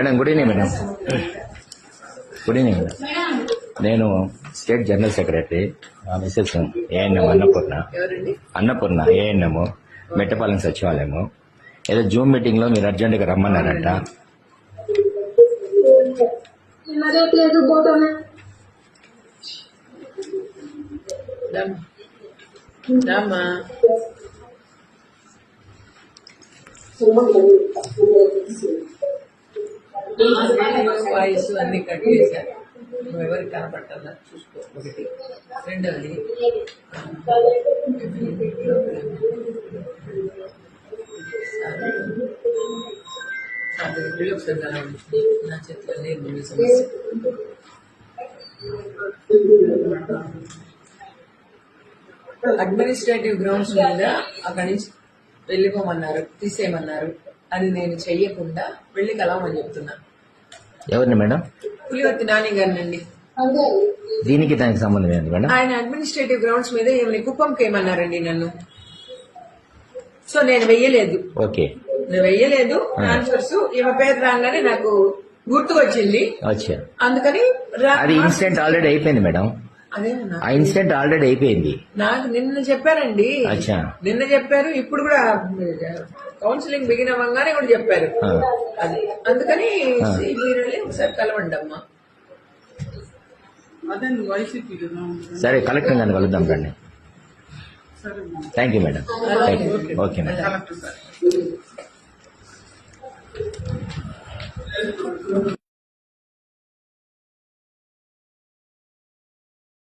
Madam good evening madam good evening madam నేను state general secretary మా Mrs ANM Annapurna Annapurna ANM Mettapalem సచివాలయము ఏదో Zoom మీటింగ్లో మీరు అర్జెంటుగా రమ్మన్నారంట. లేదు వాయిస్ అన్ని కట్ చేశారు. నువ్వు ఎవరికి కనపడుతుందా చూసుకో. ఒకటి. రెండవది. ఒకసారి నా చేతిలో లేదు సమస్య. అడ్మినిస్ట్రేటివ్ గ్రౌండ్స్ మీద అక్కడి నుంచి వెళ్ళిపోమన్నారు. తీసేయమన్నారు. అది నేను చెయ్యకుండా వెళ్ళి కలవమని చెప్తున్నా. ఎవరిని మేడం? పులివర్తి నాని గారినండి. దీనికి దానికి సంబంధం ఏంటి మేడం? ఆయన అడ్మినిస్ట్రేటివ్ గ్రౌండ్స్ మీద ఏమని కుప్పంకి ఏమన్నారండి నన్ను? సో నేను వెయ్యలేదు. ఓకే. నేను వెయ్యలేదు. ట్రాన్స్ఫర్స్ ఈమె పేరు రాగానే నాకు గుర్తుకొచ్చింది వచ్చా అందుకని రా- అది ఇన్సిడెంట్ ఆల్రెడీ అయిపోయింది మేడం. అదేనా ఆ ఇన్సిడెంట్ ఆల్రెడీ అయిపోయింది. నాకు నిన్న చెప్పారండి. అచ్చా. నిన్న చెప్పారు ఇప్పుడు కూడా కౌన్సిలింగ్ బిగిన్ అవ్వగానే కూడా చెప్పారు. అది. అందుకని మీరు ఒకసారి కలవండి అమ్మా. సరే కలెక్టర్ గారిని కలుద్దాం రండి. సరే thank you madam thank you okay. Madam collector sir